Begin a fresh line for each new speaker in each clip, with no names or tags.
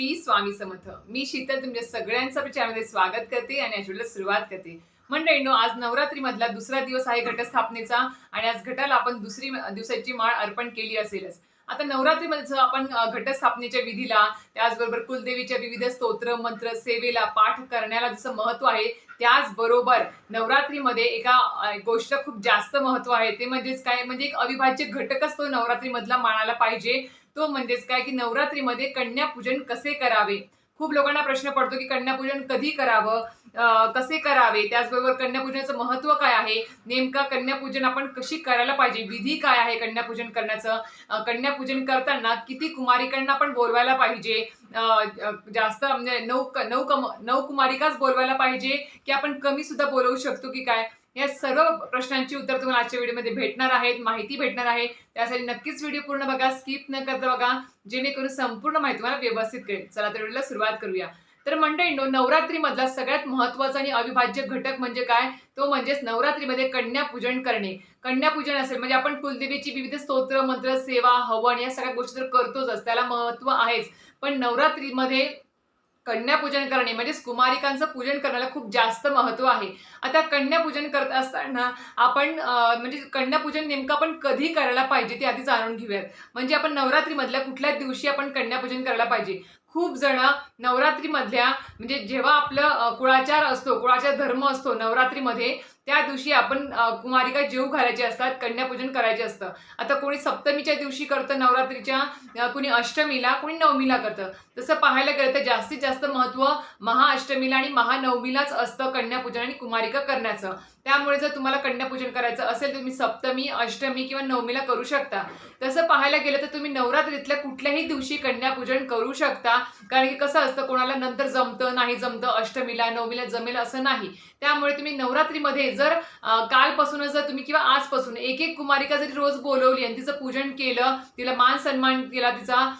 श्री स्वामी समर्थ. मी शीतल तुमच्या सगळ्यांचं आपल्या स्वागत करते आणि आठवड्याला सुरुवात करते. मंडळींनो आज नवरात्री मधला दुसरा दिवस आहे घटस्थापनेचा आणि आज घटाला आपण दुसरी दिवसाची माळ अर्पण केली असेलच. आता नवरात्रीमध्ये आपण घटस्थापनेच्या विधीला त्याचबरोबर कुलदेवीच्या विविध स्तोत्र मंत्र सेवेला पाठ करण्याला जसं महत्त्व आहे त्याचबरोबर नवरात्रीमध्ये एका गोष्ट खूप जास्त महत्त्व आहे ते म्हणजेच काय म्हणजे एक अविभाज्य घटकच तो नवरात्रीमधला मानायला पाहिजे. तो म्हणजेच काय? की नवरात्रीमध्ये कन्यापूजन कसे करावे? खूप लोकांना प्रश्न पडतो की कन्यापूजन कधी करावं? कसे करावे? त्याचबरोबर कन्यापूजनाचं महत्त्व काय आहे? नेमका कन्यापूजन आपण कशी करायला पाहिजे? विधी काय आहे कन्यापूजन करण्याचं? कन्यापूजन करताना किती कुमारिकांना आपण बोलवायला पाहिजे? जास्त म्हणजे नऊ नऊ कम नऊ कुमारिकाच बोलवायला पाहिजे? की आपण कमी सुद्धा बोलवू शकतो की काय? या सर्व प्रश्नांची उत्तर तुम्हाला आजच्या व्हिडिओमध्ये भेटणार आहेत माहिती भेटणार आहे. त्यासाठी नक्कीच व्हिडिओ पूर्ण बघा स्किप न करता बघा जेणेकरून संपूर्ण माहिती तुम्हाला व्यवस्थित कळेल. चला तर व्हिडिओला सुरुवात करूया. तर मंडळींनो नवरात्रीमधला सगळ्यात महत्त्वाचा आणि अविभाज्य घटक म्हणजे काय? तो म्हणजेच नवरात्रीमध्ये कन्यापूजन करणे. कन्यापूजन असेल म्हणजे आपण कुलदेवीची विविध स्तोत्र मंत्र सेवा हवन या सगळ्या गोष्टी तर करतोच त्याला महत्त्व आहेच. पण नवरात्रीमध्ये कन्यापूजन करणे म्हणजेच कुमारिकांचं पूजन करण्याला खूप जास्त महत्त्व आहे. आता कन्यापूजन करत असताना आपण म्हणजे कन्यापूजन नेमकं आपण कधी करायला पाहिजे ते आधी जाणून घेऊयात. म्हणजे आपण नवरात्रीमधल्या कुठल्या दिवशी आपण कन्यापूजन करायला पाहिजे. खूप जण नवरात्रीमधल्या म्हणजे जेव्हा आपलं कुळाचार असतो कुळाचार धर्म असतो नवरात्रीमध्ये त्या दिवशी आपण कुमारिका जेव घालायचे असतात कन्यापूजन करायचे असतं. आता कोणी सप्तमीच्या दिवशी करतं नवरात्रीच्या कोणी अष्टमीला कोणी नवमीला करतं. तसं पाहायला गेलं तर जास्तीत जास्त महत्त्व महाअष्टमीला आणि महानवमीलाच असतं कन्यापूजन आणि कुमारिका करण्याचं. त्यामुळे जर तुम्हाला कन्यापूजन करायचं असेल तर तुम्ही सप्तमी अष्टमी किंवा नवमीला करू शकता. तसं पाहायला गेलं तर तुम्ही नवरात्रीतल्या कुठल्याही दिवशी कन्यापूजन करू शकता. कारण की कसं असतं कोणाला नंतर जमतं नाही जमतं अष्टमीला नवमीला जमेल असं नाही. त्यामुळे तुम्ही नवरात्रीमध्ये जर कालपासूनच जर तुम्ही किंवा आजपासून एक एक कुमारिका जरी रोज बोलवली आणि तिचं पूजन केलं तिला मान सन्मान केला तिचा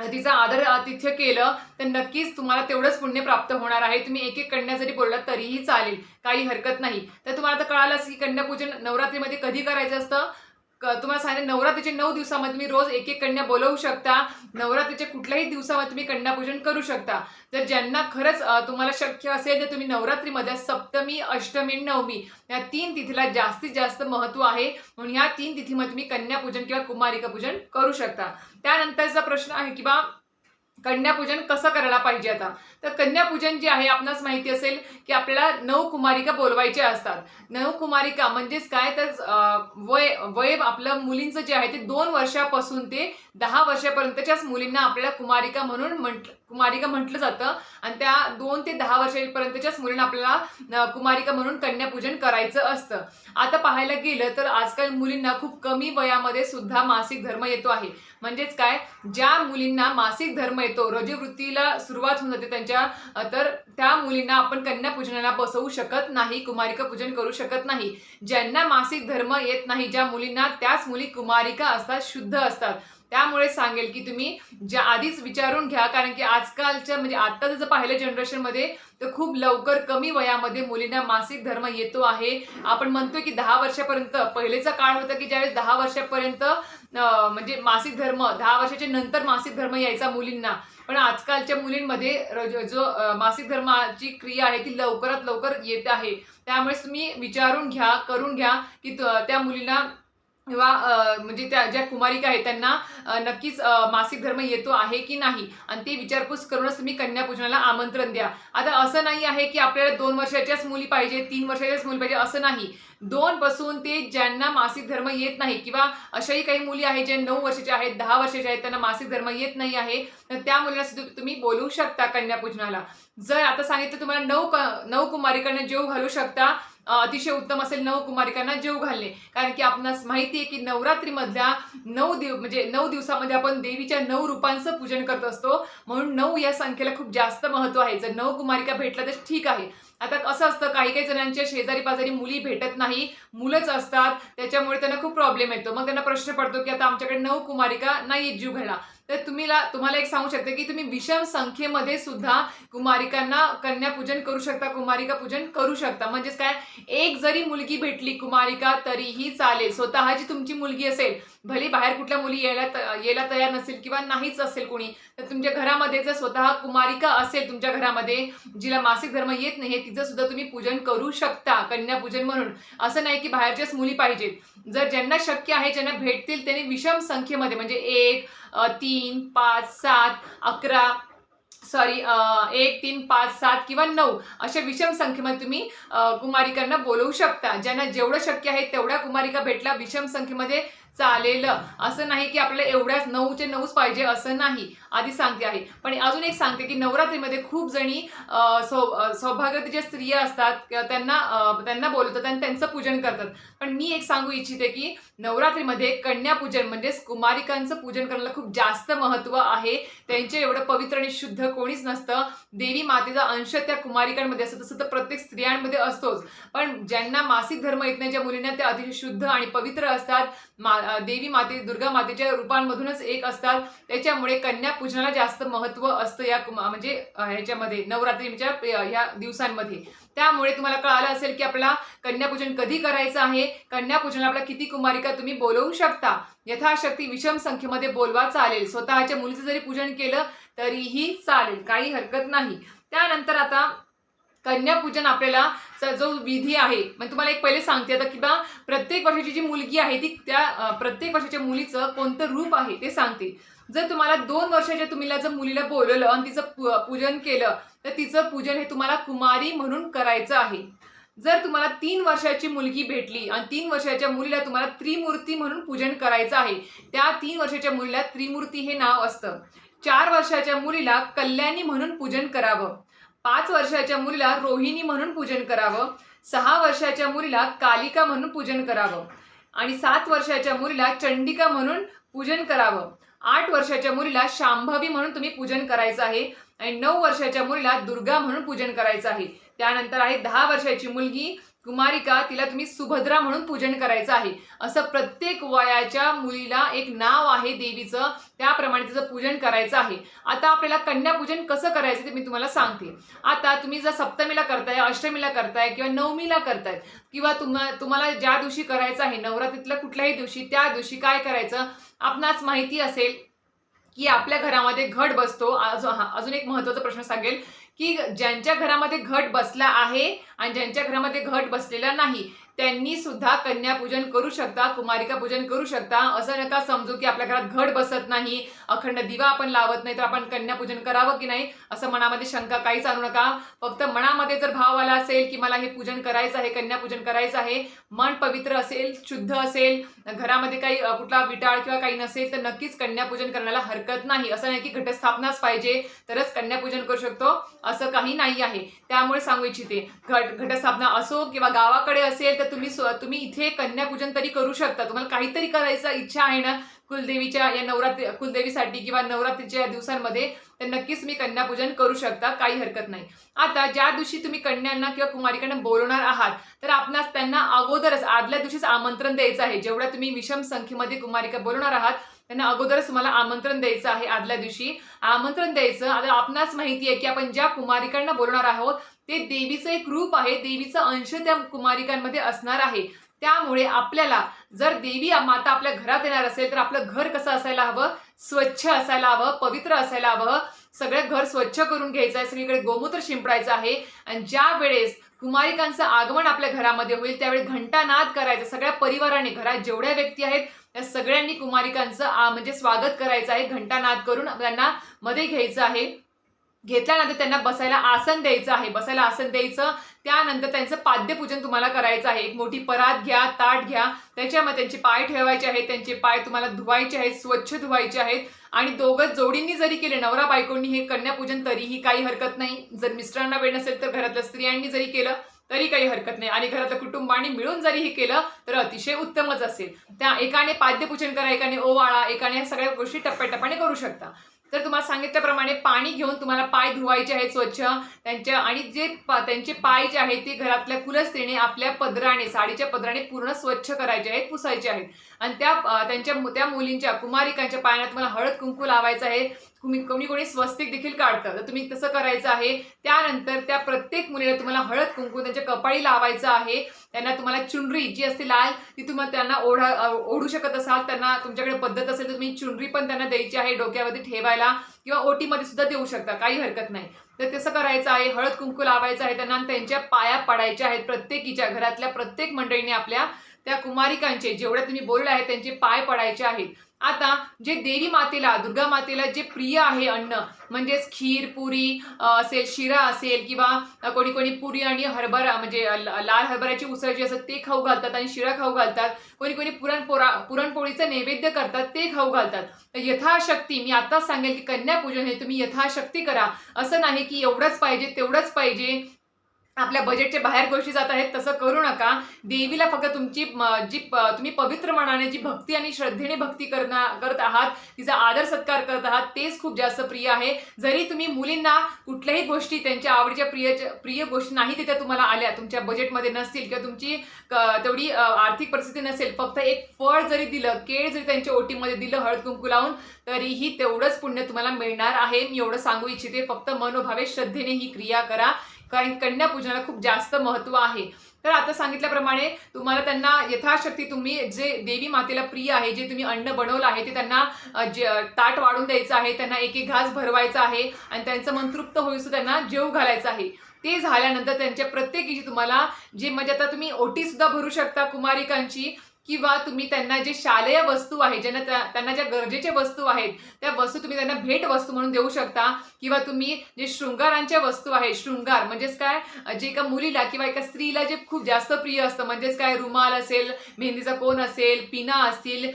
तिचा आदर आतिथ्य केलं तर नक्कीच तुम्हाला तेवढंच पुण्य प्राप्त होणार आहे. तुम्ही एक एक कन्या जरी बोललात तरीही चालेल. काही हरकत नाही. तर तुम्हाला आता कळालं की कन्यापूजन नवरात्रीमध्ये कधी करायचं असतं? तुम्हाला सांगितलं नवरात्रीचे नऊ दिवसामध्ये तुम्ही रोज एक एक कन्या बोलवू शकता. नवरात्रीच्या कुठल्याही दिवसामध्ये तुम्ही कन्यापूजन करू शकता. तर ज्यांना खरंच तुम्हाला शक्य असेल तर तुम्ही नवरात्रीमध्ये सप्तमी अष्टमी नवमी या तीन तिथीला जास्तीत जास्त महत्त्व आहे. म्हणून या तीन तिथीमध्ये तुम्ही कन्यापूजन किंवा कुमारिका पूजन करू शकता. त्यानंतरचा प्रश्न आहे की बा कन्यापूजन कसं करायला पाहिजे आता? तर कन्यापूजन जे आहे आपणास माहिती असेल की आपल्याला नऊ कुमारिका बोलवायच्या असतात. नऊ कुमारिका म्हणजेच काय? तर वय वय आपलं मुलींचं जे आहे ते दोन वर्षापासून ते दहा वर्षापर्यंतच्याच मुलींना आपल्याला कुमारिका म्हणून म्हंट कुमारिका म्हटलं जातं. आणि त्या दोन ते दहा वर्षापर्यंतच्याच मुलींना आपल्याला कुमारिका म्हणून कन्यापूजन करायचं असतं. आता पाहायला गेलं तर आजकाल मुलींना खूप कमी वयामध्ये सुद्धा मासिक धर्म येतो आहे. म्हणजेच काय? ज्या मुलींना मासिक धर्म येतो रजवृत्तीला सुरुवात होऊन जाते त्यांच्या तर त्या मुलींना आपण कन्यापूजनाला बसवू शकत नाही कुमारिका पूजन करू शकत नाही. ज्यांना मासिक धर्म येत नाही ज्या मुलींना त्याच मुली कुमारिका असतात शुद्ध असतात. त्यामुळे सांगेल की तुम्ही ज्या आधीच विचारून घ्या कारण की आजकालच्या म्हणजे आता जसं पाहिलं जनरेशनमध्ये तर खूप लवकर कमी वयामध्ये मुलींना मासिक धर्म येतो आहे. आपण म्हणतोय की दहा वर्षापर्यंत पहिलेचा काळ होता की ज्यावेळेस दहा वर्षापर्यंत म्हणजे मासिक धर्म दहा वर्षाच्या नंतर मासिक धर्म यायचा मुलींना. पण आजकालच्या मुलींमध्ये जो- मासिक धर्माची क्रिया आहे ती लवकरात लवकर येत आहे. त्यामुळे तुम्ही विचारून घ्या करून घ्या की त्या मुलींना किंवा म्हणजे त्या ज्या कुमारिका आहेत त्यांना नक्कीच मासिक धर्म येतो आहे की नाही? आणि ते विचारपूस करूनच तुम्ही कन्यापूजनाला आमंत्रण द्या. आता असं नाही आहे की आपल्याला दोन वर्षाच्याच मुली पाहिजे तीन वर्षाच्याच मुली पाहिजे असं नाही. दोन पासून ते ज्यांना मासिक धर्म येत नाही किंवा अशाही काही मुली आहेत ज्या नऊ वर्षाच्या आहेत दहा वर्षाच्या आहेत त्यांना मासिक धर्म येत नाही आहे तर त्या मुलींना सुद्धा तुम्ही बोलवू शकता कन्यापूजनाला जर आता सांगितलं तुम्हाला नऊ क- नऊ कुमारिकांना जेव घालू शकता अतिशय उत्तम असेल नऊ कुमारिकांना जेव घालणे. कारण की आपणास माहिती आहे की नवरात्रीमधल्या नऊ दिव म्हणजे नऊ दिवसामध्ये आपण देवीच्या नऊ रूपांचं पूजन करत असतो. म्हणून नऊ या संख्येला खूप जास्त महत्त्व आहे. जर नऊ कुमारिका भेटला तर ठीक आहे. आता कसं असतं काही काही जणांच्या शेजारी पाजारी मुली भेटत नाही. मुलंच असतात. त्याच्यामुळे त्यांना खूप प्रॉब्लेम येतो. मग त्यांना प्रश्न पडतो की आता आमच्याकडे नऊ कुमारिका नाही जीव घाला तर तुम्हीला तुम्हाला एक सांगू शकते की तुम्ही विषम संख्येमध्ये सुद्धा कुमारिकांना कन्यापूजन करू शकता कुमारिका पूजन करू शकता. म्हणजेच काय? एक जरी मुलगी भेटली कुमारिका तरीही चालेल. स्वतःची तुमची मुलगी असेल भले बाहेर कुठल्या मुली यायला त- यायला तयार नसेल किंवा नाहीच असेल कोणी तर तुमच्या घरामध्ये जर स्वतः कुमारिका असेल तुमच्या घरामध्ये जिला मासिक धर्म येत नाही तिचं सुद्धा तुम्ही पूजन करू शकता कन्यापूजन म्हणून. असं नाही की बाहेरच्याच मुली पाहिजेत. जर ज्यांना शक्य आहे ज्यांना भेटतील त्यांनी विषम संख्येमध्ये म्हणजे एक तीन तीन पाच सात अकरा सॉरी एक तीन पाच सात किंवा नऊ अशा विषम संख्येमध्ये तुम्ही कुमारिकांना बोलवू शकता. ज्यांना जेवढं शक्य आहे तेवढ्या कुमारिका भेटला विषम संख्येमध्ये चालेल. असं नाही की आपल्याला एवढ्याच नऊचे नऊच पाहिजे असं नाही. आधी सांगते आहे. पण अजून एक सांगते की नवरात्रीमध्ये खूप जणी सौ सौभाग्यात ज्या स्त्रिया असतात त्यांना त्यांना बोलवतात आणि त्यांचं पूजन करतात. पण मी एक सांगू इच्छिते की नवरात्रीमध्ये कन्यापूजन म्हणजेच कुमारिकांचं पूजन करायला खूप जास्त महत्त्व आहे. त्यांचे एवढं पवित्र आणि शुद्ध कोणीच नसतं. देवी मातेचा अंश त्या कुमारिकांमध्ये असतो तसं तर प्रत्येक स्त्रियांमध्ये असतोच. पण ज्यांना मासिक धर्म येत नाही ज्या मुलींना ते अतिशय शुद्ध आणि पवित्र असतात मा देवी माते दुर्गा मातेच्या रूपांमधूनच एक असतात. त्याच्यामुळे कन्यापूजनाला जास्त महत्त्व असतं या कुमा म्हणजे ह्याच्यामध्ये नवरात्रीच्या ह्या दिवसांमध्ये. त्यामुळे तुम्हाला कळालं असेल की आपला कन्यापूजन कधी करायचं आहे? कन्यापूजनाला आपल्या किती कुमारिका तुम्ही बोलवू शकता? यथाशक्ती विषम संख्येमध्ये बोलवा चालेल. स्वतःच्या मुलीचं जरी पूजन केलं तरीही चालेल. काही हरकत नाही. त्यानंतर आता कन्यापूजन आपल्याला जो विधी आहे मग तुम्हाला एक पहिले सांगते आता की बा प्रत्येक वर्षाची जी मुलगी आहे ती त्या प्रत्येक वर्षाच्या मुलीचं कोणतं रूप आहे ते सांगते. जर तुम्हाला दोन वर्षाच्या तुम्हीला जर मुलीला बोलवलं आणि तिचं पूजन केलं तर तिचं पूजन हे तुम्हाला कुमारी म्हणून करायचं आहे. जर तुम्हाला तीन वर्षाची मुलगी भेटली आणि तीन वर्षाच्या मुलीला तुम्हाला त्रिमूर्ती म्हणून पूजन करायचं आहे त्या तीन वर्षाच्या मुलीला त्रिमूर्ती हे नाव असतं. चार वर्षाच्या मुलीला कल्याणी म्हणून पूजन करावं. पाच वर्षाच्या मुलीला रोहिणी म्हणून पूजन करावं सहा वर्षाच्या मुलीला कालिका म्हणून पूजन करावं आणि सात वर्षाच्या मुलीला चंडिका म्हणून पूजन करावं. आठ वर्षाच्या मुलीला शांभवी म्हणून तुम्ही पूजन करायचं आहे आणि नऊ वर्षाच्या मुलीला दुर्गा म्हणून पूजन करायचं आहे. त्यानंतर आहे दहा वर्षाची मुलगी कुमारिका तिला तुम्ही सुभद्रा म्हणून पूजन करायचं आहे. असं प्रत्येक वयाच्या मुलीला एक नाव आहे देवीचं त्याप्रमाणे तिचं पूजन करायचं आहे. आता आपल्याला कन्यापूजन कसं करायचं ते मी तुम्हाला सांगते. आता तुम्ही जर सप्तमीला करताय अष्टमीला करताय किंवा नवमीला करताय किंवा तुम्हा तुम्हाला ज्या दिवशी करायचं आहे नवरात्रीतल्या कुठल्याही दिवशी त्या दिवशी काय करायचं आपणास माहिती असेल की आपल्या घरामध्ये घट बसतो. अजून हा अजून एक महत्त्वाचा प्रश्न सांगेल. की ज्यांच्या घरामध्ये घट बसला आहे आणि ज्यांच्या घरामध्ये घट बसलेला नाही त्यांनी सुद्धा कन्यापूजन करू शकता कुमारिका पूजन करू शकता. असं नका समजू की आपल्या घरात घट बसत नाही अखंड दिवा आपण लावत नाही तर आपण कन्यापूजन करावं की नाही असं मनामध्ये शंका काहीच आणू नका. फक्त मनामध्ये जर भाव आला असेल की मला हे पूजन करायचं आहे कन्यापूजन करायचं आहे मन पवित्र असेल शुद्ध असेल घरामध्ये काही कुठला विटाळ किंवा काही नसेल तर नक्कीच कन्यापूजन करण्याला हरकत नाही. असं नाही की घटस्थापनाच पाहिजे तरच कन्यापूजन करू शकतो असं काही नाही आहे. त्यामुळे सांगू इच्छिते घट घटस्थापना असो किंवा गावाकडे असेल तर तुम्ही तुम्ही इथे कन्यापूजन तरी करू शकता. तुम्हाला काहीतरी करायचा इच्छा आहे ना कुलदेवीच्या या नवरात्री कुलदेवीसाठी किंवा नवरात्रीच्या या दिवसांमध्ये तर नक्कीच तुम्ही कन्यापूजन करू शकता. काही हरकत नाही. आता ज्या दिवशी तुम्ही कन्यांना किंवा कुमारिकांना बोलवणार आहात तर आपणास त्यांना अगोदरच आदल्या दिवशीच आमंत्रण द्यायचं आहे. जेवढ्या तुम्ही विषम संख्येमध्ये कुमारिका बोलवणार आहात त्यांना अगोदरच तुम्हाला आमंत्रण द्यायचं आहे आदल्या दिवशी. आमंत्रण द्यायचं आता आपणास माहिती आहे की आपण ज्या कुमारिकांना बोलवणार आहोत ते देवीचं एक रूप आहे देवीचा अंश त्या कुमारिकांमध्ये असणार आहे. त्यामुळे आपल्याला जर देवी माता आपल्या घरात येणार असेल तर आपलं घर कसं असायला हवं? स्वच्छ असायला हवं पवित्र असायला हवं. सगळं घर स्वच्छ करून घ्यायचं आहे सगळीकडे गोमूत्र शिंपडायचं आहे. आणि ज्या वेळेस कुमारिकांचं आगमन आपल्या घरामध्ये होईल. त्यावेळी घंटानाद करायचं. सगळ्या परिवाराने घरात जेवढ्या व्यक्ती आहेत त्या सगळ्यांनी कुमारिकांचं म्हणजे स्वागत करायचं आहे. घंटानाद करून त्यांना मध्ये घ्यायचं आहे. घेतल्यानंतर त्यांना बसायला आसन द्यायचं आहे. बसायला आसन द्यायचं. त्यानंतर त्यांचं पाद्यपूजन तुम्हाला करायचं आहे. एक मोठी परात घ्या ताट घ्या. त्याच्यामध्ये त्यांचे पाय ठेवायचे आहेत. त्यांचे पाय तुम्हाला धुवायचे आहेत स्वच्छ धुवायचे आहेत. आणि दोघं जोडींनी जरी केले नवरा बायकोंनी हे कन्यापूजन तरीही काही हरकत नाही. जर मिस्टरांना वेळ नसेल तर घरातल्या स्त्रियांनी जरी केलं तरी काही हरकत नाही. आणि घरातल्या कुटुंबाने मिळून जरी हे केलं तर अतिशय उत्तमच असेल. त्या एकाने पाद्यपूजन करा एकाने ओवाळा एकाने या सगळ्या गोष्टी टप्प्याटप्प्याने करू शकता. तर तुम्हाला सांगितल्याप्रमाणे पाणी घेऊन तुम्हाला पाय धुवायचे आहेत स्वच्छ. त्यांच्या आणि जे त्यांचे पाय जे आहेत ते घरातल्या कुलस्त्रीने आपल्या पदराने साडीच्या पदराने पूर्ण स्वच्छ करायचे आहेत पुसायचे आहेत. आणि त्या त्यांच्या त्या मुलींच्या कुमारिकांच्या पायाला तुम्हाला हळद कुंकू लावायचं आहे. तुम्ही कोणी कोणी स्वस्तिक देखील काढतं. तर तुम्ही तसं करायचं आहे. त्यानंतर त्या प्रत्येक मुलीला तुम्हाला हळद कुंकू त्यांच्या कपाळी लावायचं आहे. त्यांना तुम्हाला चुनरी जी असते लाल ती तुम्हाला त्यांना ओढा ओढू शकत असाल. त्यांना तुमच्याकडे पद्धत असेल तर तुम्ही चुनरी पण त्यांना द्यायची आहे डोक्यावरती ठेवायला किंवा ओटीमध्ये सुद्धा देऊ शकता. काही हरकत नाही. तर तसं करायचं आहे. हळद कुंकू लावायचं आहे त्यांना आणि त्यांच्या पाया पडायच्या आहेत प्रत्येकीच्या घरातल्या प्रत्येक मंडळीने आपल्या त्या कुमारिकांचे जेवढ्या तुम्ही बोलले आहेत त्यांचे पाय पडायचे आहेत. आता जे देवी मातेला दुर्गा मातेला जे प्रिय आहे अन्न म्हणजेच खीर पुरी असेल शिरा असेल किंवा कोणी कोणी पुरी आणि हरभरा म्हणजे लाल हरभऱ्याची उसळ जी असतात ते खाऊ घालतात आणि शिरा खाऊ घालतात. कोणी कोणी पुरणपोळा पुरणपोळीचं नैवेद्य करतात ते खाऊ घालतात. तर यथाशक्ती मी आताच सांगेल की कन्यापूजन हे तुम्ही यथाशक्ती करा. असं नाही की एवढंच पाहिजे तेवढंच पाहिजे. आपल्या बजेटच्या बाहेर गोष्टी जात आहेत तसं करू नका. देवीला फक्त तुमची जी प- तुम्ही पवित्र मनाने जी भक्ती आणि श्रद्धेने भक्ती करणार करत आहात तिचा आदर सत्कार करत आहात तेच खूप जास्त प्रिय आहे. जरी तुम्ही मुलींना कुठल्याही गोष्टी त्यांच्या आवडीच्या प्रिय प्रिय गोष्टी नाही तिथे तुम्हाला आल्या तुमच्या बजेटमध्ये नसतील किंवा तुमची तेवढी आर्थिक परिस्थिती नसेल फक्त एक फळ जरी दिलं केळ जरी त्यांच्या ओटीमध्ये दिलं हळद कुंकू लावून तरीही तेवढंच पुण्य तुम्हाला मिळणार आहे. मी एवढं सांगू इच्छिते फक्त मनोभावे श्रद्धेने ही क्रिया करा. कारण कन्यापूजनाला खूप जास्त महत्त्व आहे. तर आता सांगितल्याप्रमाणे तुम्हाला त्यांना यथाशक्ती तुम्ही जे देवी मातेला प्रिय आहे जे तुम्ही अन्न बनवलं आहे ते त्यांना जे ताट वाढून द्यायचं आहे त्यांना एक एक घास भरवायचा आहे आणि त्यांचं मन तृप्त होईस त्यांना जेव घालायचं आहे. ते झाल्यानंतर त्यांच्या प्रत्येकीची तुम्हाला जे म्हणजे आता तुम्ही ओटीसुद्धा भरू शकता कुमारिकांची. किंवा तुम्ही त्यांना जे शालेय वस्तू आहे ज्यांना त्यांना ज्या गरजेच्या वस्तू आहेत त्या वस्तू तुम्ही त्यांना भेट वस्तू म्हणून देऊ शकता. किंवा तुम्ही जे शृंगारांच्या वस्तू आहेत शृंगार म्हणजेच काय? जे एका मुलीला किंवा एका स्त्रीला जे खूप जास्त प्रिय असतं म्हणजेच काय? रुमाल असेल मेहंदीचा कोण असेल पिना असतील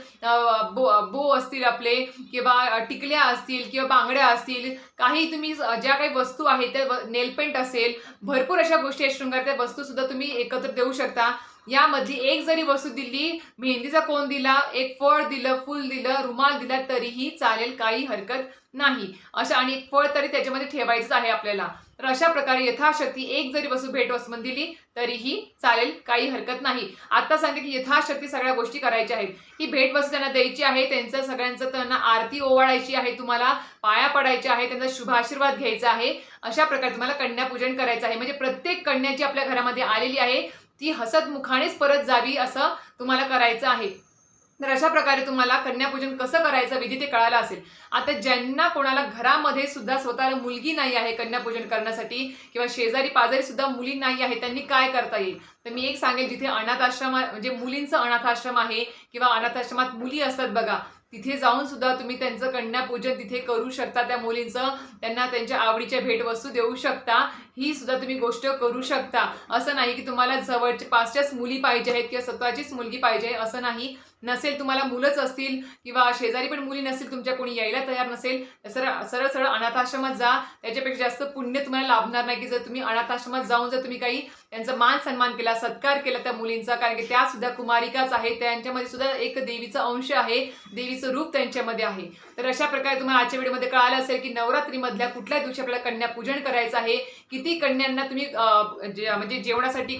बो बो असतील आपले किंवा टिकल्या असतील किंवा बांगड्या असतील काही तुम्ही ज्या काही वस्तू आहेत त्या नेलपेंट असेल भरपूर अशा गोष्टी आहेत शृंगार त्या वस्तू सुद्धा तुम्ही एकत्र देऊ शकता. यामधली एक जरी वस्तू दिली मेहंदीचा कोण दिला एक फळ दिलं फुल दिलं रुमाल दिला तरीही चालेल काही हरकत नाही. अशा आणि एक फळ तरी त्याच्यामध्ये ठेवायचं आहे आपल्याला. तर अशा प्रकारे यथाशक्ती एक जरी वस्तू भेटवस्तू दिली तरीही चालेल काही हरकत नाही. आता सांगते की यथाशक्ती सगळ्या गोष्टी करायच्या आहेत. ही भेटवस्तू त्यांना द्यायची आहे त्यांचं सगळ्यांचं त्यांना आरती ओवाळायची आहे तुम्हाला पाया पडायच्या आहे त्यांचा शुभाशीर्वाद घ्यायचा आहे. अशा प्रकारे तुम्हाला कन्यापूजन करायचं आहे. म्हणजे प्रत्येक कन्या जी आपल्या घरामध्ये आलेली आहे ती हसत मुखानेच परत जावी असं तुम्हाला करायचं आहे. तर अशा प्रकारे तुम्हाला कन्यापूजन कसं करायचं विधी ते कळायला असेल. आता ज्यांना कोणाला घरामध्ये सुद्धा स्वतःला मुलगी नाही आहे कन्यापूजन करण्यासाठी किंवा शेजारी पाजारी सुद्धा मुली नाही आहे त्यांनी काय करता येईल? तर मी एक सांगेल जिथे अनाथ आश्रम म्हणजे मुलींचं अनाथ आश्रम आहे किंवा अनाथ आश्रमात मुली असतात बघा तिथे जाऊन सुद्धा तुम्ही त्यांचं कन्यापूजन तिथे करू शकता त्या मुलींचं त्यांना त्यांच्या आवडीच्या भेटवस्तू देऊ शकता. ही सुद्धा तुम्ही गोष्ट करू शकता. असं नाही की तुम्हाला जवळच्या पाचच्याच मुली पाहिजे आहेत किंवा स्वतःचीच मुलगी पाहिजे असं नाही. नसेल तुम्हाला मुलंच असतील किंवा शेजारी पण मुली नसतील तुमच्या कोणी यायला तयार नसेल तर सरळ सरळ सरळ अनाथाश्रमात जा. त्याच्यापेक्षा जास्त पुण्य तुम्हाला लाभणार नाही की जर तुम्ही अनाथाश्रमात जाऊन जर तुम्ही काही त्यांचा मान सन्मान केला सत्कार केला त्या मुलींचा कारण की त्या सुद्धा कुमारिकाच आहेत. त्यांच्यामध्ये सुद्धा एक देवीचा अंश आहे देवीचं रूप त्यांच्यामध्ये आहे. तर अशा प्रकारे तुम्हाला आजच्या व्हिडिओमध्ये कळालं असेल की नवरात्रीमधल्या कुठल्या दिवशी आपल्याला कन्यापूजन करायचं आहे किती कन्यांना तुम्ही जे- म्हणजे जेवणासाठी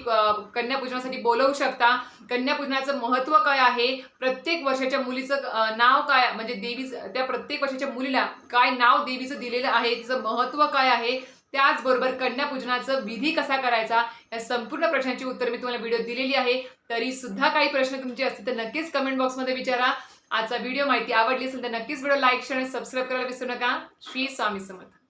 कन्यापूजनासाठी बोलवू शकता. कन्यापूजनाचं महत्त्व काय आहे? प्रत्येक वर्षाच्या मुलीचं नाव काय म्हणजे देवीचं त्या प्रत्येक वर्षाच्या मुलीला काय नाव देवीचं दिलेलं आहे तिचं महत्त्व काय आहे? त्याचबरोबर कन्यापूजनाचं विधी कसा करायचा? या संपूर्ण प्रश्नांची उत्तर मी तुम्हाला व्हिडिओ दिलेली आहे. तरी सुद्धा काही प्रश्न तुमचे असतील तर नक्कीच कमेंट बॉक्समध्ये विचारा. आजचा व्हिडिओ माहिती आवडली असेल तर नक्कीच व्हिडिओ लाईक शेअर आणि सबस्क्राईब करायला विसरू नका. श्री स्वामी समर्थ.